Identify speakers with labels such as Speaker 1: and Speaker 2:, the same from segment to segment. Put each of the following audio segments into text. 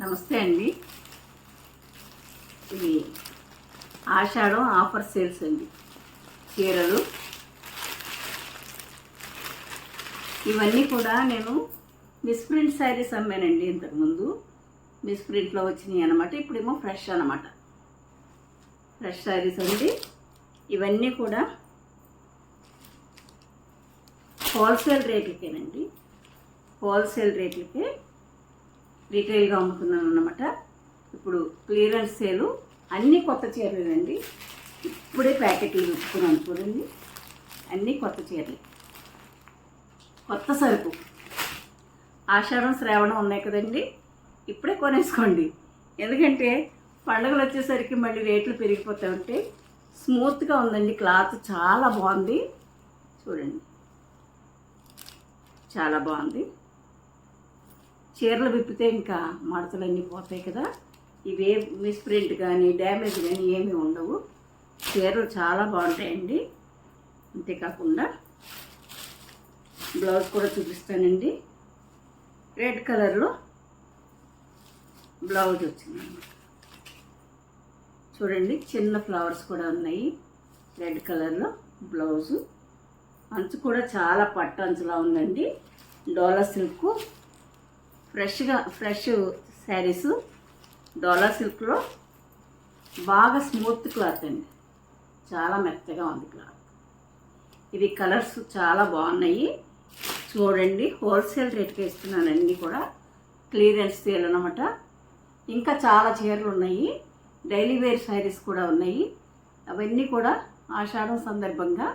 Speaker 1: నమస్తే అండి. ఇది ఆషాఢం ఆఫర్ సేల్స్ అండి. చీరలు. ఇవన్నీ కూడా నేను మిస్ప్రింట్ శారీస్ అమ్మానండి ఇంతకుముందు మిస్ప్రింట్లో వచ్చినాయి అనమాట ఇప్పుడేమో ఫ్రెష్ అనమాట ఫ్రెష్ శారీస్ అండి. ఇవన్నీ కూడా హోల్సేల్ రేట్లకేనండి. హోల్సేల్ రేట్లకే రీటైల్గా అమ్ముతున్నాను అనమాట ఇప్పుడు క్లియరెన్స్ సేలు అన్నీ కొత్త చీరలేనండి ఇప్పుడే ప్యాకెట్లు తెచ్చుకున్నాను చూడండి. అన్నీ కొత్త చీరలు. కొత్త సరుకు. ఆషాఢం శ్రావణం ఉన్నాయి కదండి. ఇప్పుడే కొనేసుకోండి. ఎందుకంటే పండుగలు వచ్చేసరికి మళ్ళీ రేట్లు పెరిగిపోతూ ఉంటాయి స్మూత్గా ఉందండి. క్లాత్ చాలా బాగుంది. చూడండి. చాలా బాగుంది. చీరలు విప్పితే ఇంకా మడతలన్నీ పోతాయి కదా. ఇవే మిస్ప్రింట్ కానీ డ్యామేజ్ కానీ ఏమీ ఉండవు. చీరలు చాలా బాగుంటాయండి. అంతేకాకుండా బ్లౌజ్ కూడా చూపిస్తానండి. రెడ్ కలర్లో బ్లౌజ్ వచ్చింది చూడండి చిన్న ఫ్లవర్స్ కూడా ఉన్నాయి. రెడ్ కలర్లో బ్లౌజు. అంచు కూడా చాలా పట్టు అంచులా ఉందండి. డోలా సిల్క్ ఫ్రెష్గా ఫ్రెష్ శారీస్ డోలా సిల్క్లో. బాగా స్మూత్ క్లాత్ అండి. చాలా మెత్తగా ఉంది క్లాత్. ఇది కలర్స్ చాలా బాగున్నాయి. చూడండి హోల్సేల్ రేట్కి ఇస్తున్నాను అన్నీ కూడా. క్లియరెన్స్ సేల్ అనమాట ఇంకా చాలా చీరలు ఉన్నాయి. డైలీ వేర్ శారీస్ కూడా ఉన్నాయి. అవన్నీ కూడా ఆషాఢం సందర్భంగా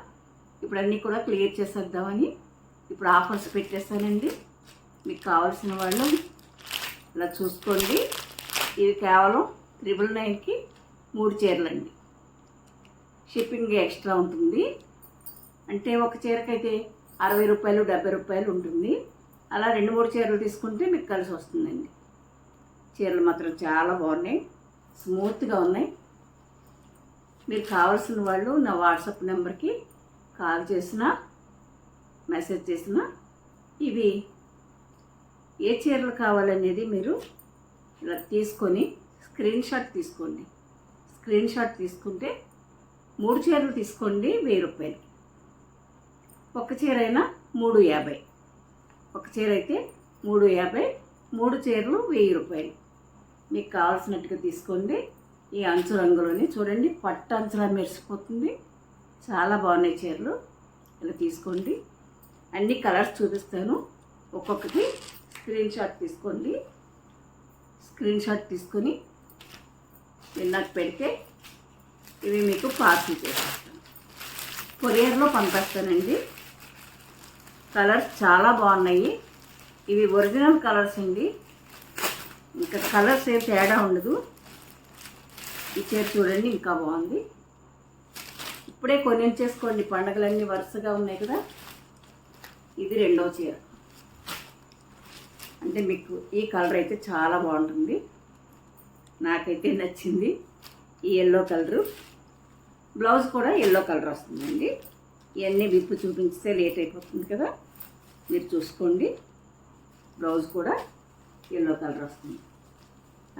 Speaker 1: ఇప్పుడు అన్నీ కూడా క్లియర్ చేసేద్దామని ఇప్పుడు ఆఫర్స్ పెట్టేస్తానండి. మీకు కావాల్సిన వాళ్ళు ఇలా చూసుకోండి. ఇది కేవలం త్రిబుల్ నైన్కి మూడు చీరలండి. షిప్పింగ్ ఎక్స్ట్రా ఉంటుంది. అంటే ఒక చీరకైతే అరవై రూపాయలు డెబ్బై రూపాయలు ఉంటుంది. అలా రెండు మూడు చీరలు తీసుకుంటే మీకు కలిసి వస్తుందండి. చీరలు మాత్రం చాలా బాగున్నాయి. స్మూత్గా ఉన్నాయి. మీరు కావాల్సిన వాళ్ళు నా వాట్సాప్ నెంబర్కి కాల్ చేసినా మెసేజ్ చేసినా ఇవి ఏ చీరలు కావాలనేది మీరు ఇలా తీసుకొని స్క్రీన్ షాట్ తీసుకోండి. స్క్రీన్ షాట్ తీసుకుంటే మూడు చీరలు తీసుకోండి వెయ్యి రూపాయలు. ఒక చీర అయినా మూడు యాభై. ఒక చీర అయితే మూడు యాభై మూడు చీరలు వెయ్యి రూపాయలు. మీకు కావాల్సినట్టుగా తీసుకోండి. ఈ అంచు రంగులోని చూడండి. పట్టు అంచులా మెరిసిపోతుంది. చాలా బాగున్నాయి చీరలు. ఇలా తీసుకోండి. అన్ని కలర్స్ చూపిస్తాను. ఒక్కొక్కటి స్క్రీన్ షాట్ తీసుకోండి. స్క్రీన్ షాట్ తీసుకొని మీరు నాకు పెడితే ఇవి మీకు పార్సల్ చేసేస్తాను. కొరియర్లో పంపిస్తానండి. కలర్స్ చాలా బాగున్నాయి. ఇవి ఒరిజినల్ కలర్స్ అండి. ఇంకా కలర్స్ ఏం తేడా ఉండదు. ఈ చీర చూడండి ఇంకా బాగుంది. ఇప్పుడే కొనించేసుకోండి పండగలన్నీ వరుసగా ఉన్నాయి కదా. ఇది రెండవ చీర. అంటే మీకు ఈ కలర్ అయితే చాలా బాగుంటుంది. నాకైతే నచ్చింది ఈ ఎల్లో కలరు. బ్లౌజ్ కూడా ఎల్లో కలర్ వస్తుందండి. ఇవన్నీ విప్పు చూపించితే లేట్ అయిపోతుంది కదా. మీరు చూసుకోండి. బ్లౌజ్ కూడా ఎల్లో కలర్ వస్తుంది.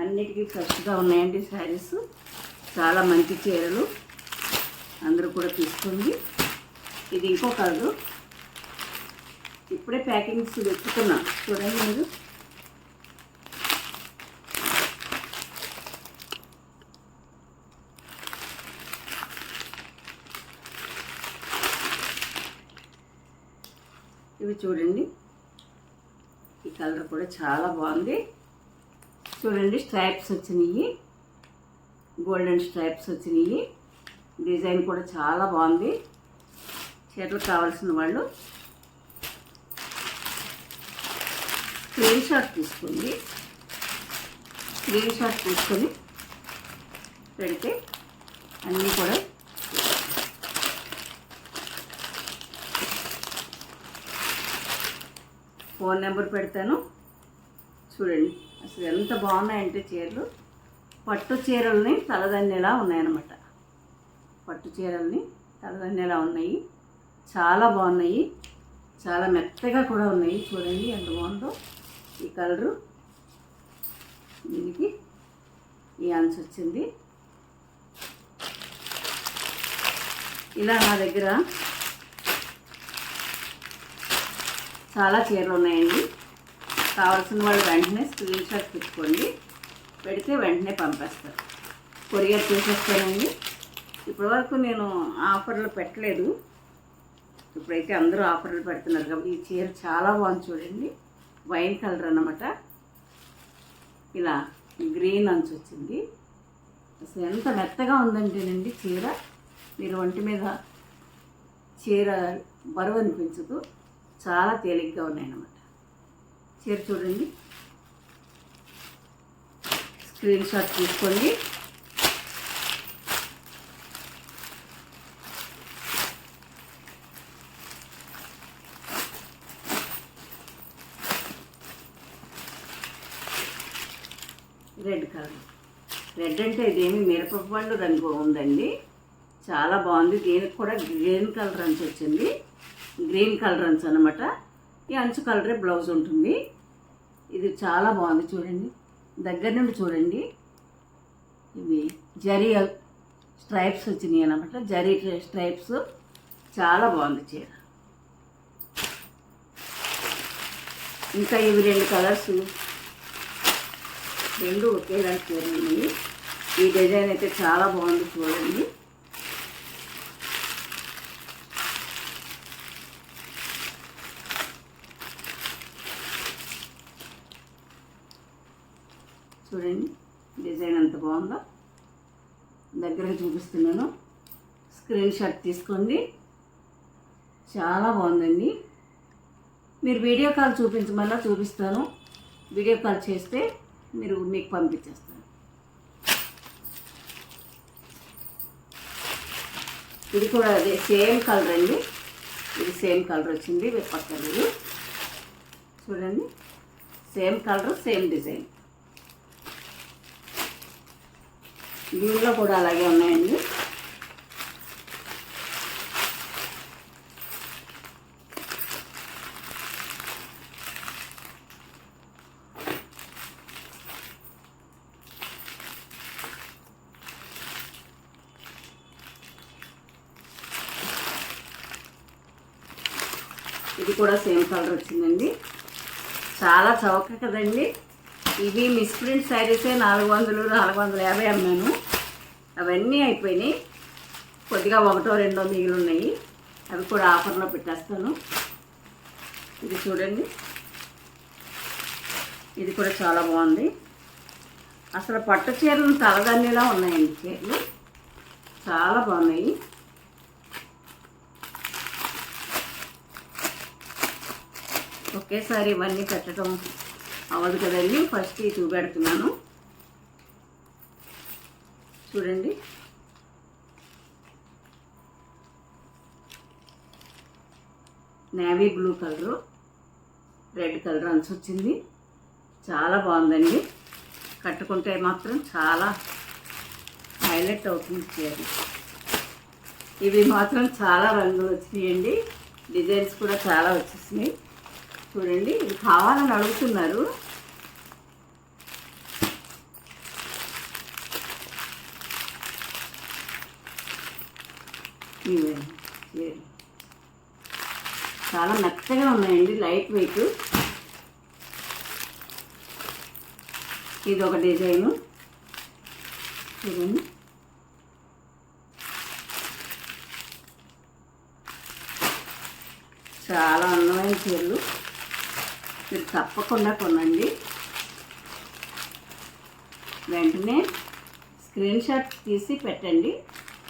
Speaker 1: అన్నిటికీ ఫ్రెష్గా ఉన్నాయండి శారీస్. చాలా మంచి చీరలు. అందరూ కూడా తీసుకోండి. ఇది ఇంకో కలరు. ఇప్పుడే ప్యాకింగ్స్ వెతుకుతున్నా చూడండి మీరు. ఇవి చూడండి. ఈ కలర్ కూడా చాలా బాగుంది. చూడండి స్ట్రైప్స్ వచ్చినాయి. గోల్డెన్ స్ట్రైప్స్ వచ్చినాయి. డిజైన్ కూడా చాలా బాగుంది. చీరలు కావాల్సిన వాళ్ళు స్క్రీన్ షాట్ తీసుకోండి. స్క్రీన్ షాట్ తీసుకొని పెడితే అన్నీ కూడా ఫోన్ నెంబర్ పెడతాను. చూడండి అసలు ఎంత బాగున్నాయంటే చీరలు. పట్టు చీరల్ని తలదన్నేలా ఉన్నాయన్నమాట. పట్టు చీరల్ని తలదన్నేలా ఉన్నాయి. చాలా బాగున్నాయి. చాలా మెత్తగా కూడా ఉన్నాయి. చూడండి ఎంత బాగుందో. కలరు. దీనికి ఈ అంచు వచ్చింది. ఇలా నా దగ్గర చాలా చీరలు ఉన్నాయండి. కావాల్సిన వాళ్ళు వెంటనే స్క్రీన్ షాట్ పెట్టుకోండి. పెడితే వెంటనే పంపేస్తారు. కొరియర్ చేసేస్తానండి. ఇప్పటివరకు నేను ఆఫర్లు పెట్టలేదు. ఇప్పుడైతే అందరూ ఆఫర్లు పెడుతున్నారు. కాబట్టి ఈ చీర చాలా బాగుంది చూడండి. వైన్ కలర్ అనమాట ఇలా గ్రీన్ అంచు వచ్చింది. అసలు ఎంత మెత్తగా ఉందంటేనండి చీర. మీరు ఒంటి మీద చీర బరువు అనిపించదు. చాలా తేలిగ్గా ఉన్నాయన్నమాట. చీర చూడండి. స్క్రీన్ షాట్ తీసుకోండి. Red colour. రెడ్ అంటే ఇదేమి మిరపపండు రంగు ఉందండి. చాలా బాగుంది. దీనికి కూడా గ్రీన్ కలర్ అంచు వచ్చింది. గ్రీన్ కలర్ అంచు అనమాట ఈ అంచు కలరే బ్లౌజ్ ఉంటుంది. ఇది చాలా బాగుంది చూడండి. దగ్గర నుండి చూడండి. ఇవి జరీ స్ట్రైప్స్ వచ్చినాయి అనమాట జరీ స్ట్రైప్స్. చాలా బాగుంది చీర. ఇంకా ఇవి రెండు కలర్స్. రెండు ఒకేలాంటి చీరలు ఉన్నాయి ఈ డిజైన్ అయితే చాలా బాగుంది చూడండి. చూడండి డిజైన్ ఎంత బాగుందో. దగ్గరగా చూపిస్తున్నాను. స్క్రీన్ షాట్ తీసుకోండి. చాలా బాగుందండి. మీరు వీడియో కాల్ చూపించమన్నా చూపిస్తాను. వీడియో కాల్ చేస్తే మీరు మీకు పంపించేస్తాను. ఇది కూడా అదే సేమ్ కలర్ అండి. ఇది సేమ్ కలర్ వచ్చింది పక్కన చూడండి. Same colour same design. దీనిలో కూడా అలాగే ఉన్నాయండి. ఇది కూడా సేమ్ కలర్ వచ్చిందండి. చాలా చౌక కదండి. ఇవి మిస్ప్రింట్ శారీసే నాలుగు వందలు నాలుగు వందల యాభై అమ్మాను అవన్నీ అయిపోయినాయి. కొద్దిగా ఒకటో రెండో మిగిలి ఉన్నాయి. అవి కూడా ఆఫర్లో పెట్టేస్తాను. ఇది చూడండి. ఇది కూడా చాలా బాగుంది. అసలు పట్టు చీరలు తలదన్నిలా ఉన్నాయండి చీరలు. చాలా బాగున్నాయి. ఒకేసారి ఇవన్నీ పెట్టడం అవ్వదు కదండి. ఫస్ట్ ఈ చూపెడుతున్నాను చూడండి. Navy blue colour red colour అంచు వచ్చింది. చాలా బాగుందండి. కట్టుకుంటే మాత్రం చాలా హైలైట్ అవుతుంది చీరలు ఇవి మాత్రం చాలా రంగులు వచ్చినాయండి. డిజైన్స్ కూడా చాలా వచ్చేసినాయి. చూడండి ఇది కావాలని అడుగుతున్నారు. చాలా మెత్తగా ఉన్నాయండి లైట్ వెయిట్ ఇది ఒక డిజైను. చూడండి. చాలా అందమైన చీరలు. మీరు తప్పకుండా కొనండి. వెంటనే స్క్రీన్ షాట్ తీసి పెట్టండి.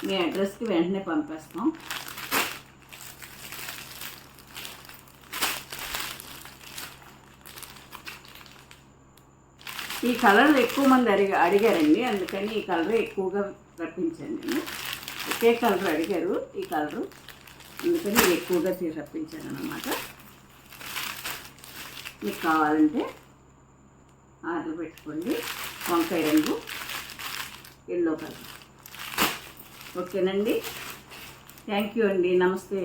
Speaker 1: మీ అడ్రస్కి వెంటనే పంపిస్తాం. ఈ కలర్ ఎక్కువ మంది అడిగా అడిగారండి. అందుకని ఈ కలర్ ఎక్కువగా రప్పించండి ఒకే కలర్ అడిగారు. ఈ కలరు. అందుకని ఎక్కువగా తీసి రప్పించాను అన్నమాట మీకు కావాలంటే ఆర్డర్ పెట్టుకోండి. వంకాయ రంగు ఎల్లో కలర్. ఓకేనండి? థ్యాంక్ యూ అండి. నమస్తే.